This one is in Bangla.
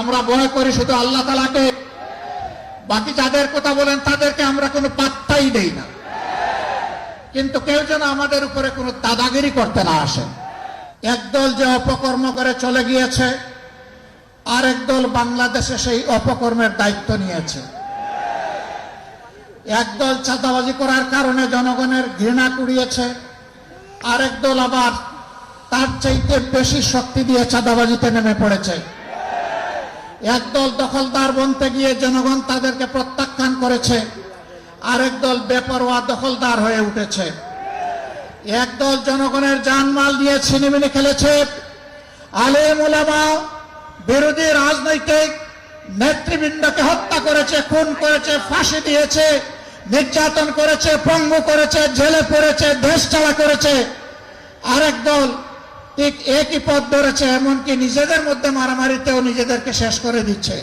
আমরা ভয় করি শুধু আল্লাহ তালাকে বাকি যাদের কথা বলেন তাদেরকে আমরা কোনো পাত্তাই দেই না। কিন্তু কেউ যেন আমাদের উপরে কোনো দাদাগিরি করতে না আসে। একদল যে অপকর্ম করে চলে গিয়েছে আর একদল বাংলাদেশে সেই অপকর্মের দায়িত্ব নিয়েছে। একদল চাঁদাবাজি করার কারণে জনগণের ঘৃণা কুড়িয়েছে, আরেক দল আবার তার চাইতে বেশি শক্তি দিয়ে চাঁদাবাজিতে নেমে পড়েছে। একদল দখলদার বনতে গিয়ে জনগণ তাদেরকে প্রত্যাখ্যান করেছে, আরেক দল বেপরোয়া দখলদার হয়ে উঠেছে। একদল জনগণের জানমাল দিয়ে ছিনিমিনি খেলেছে। আলেম ওলামা বিরোধী রাজনৈতিক নেতৃবৃন্দকে হত্যা করেছে, খুন করেছে, ফাঁসি দিয়েছে, নির্যাতন করেছে, পঙ্গু করেছে, জেলে পড়েছে, দেশ চালা করেছে। আরেক দল ঠিক একই পথ ধরেছে এমনকি নিজেদের মধ্যে মারামারিতেও নিজেদেরকে শেষ করে দিচ্ছে।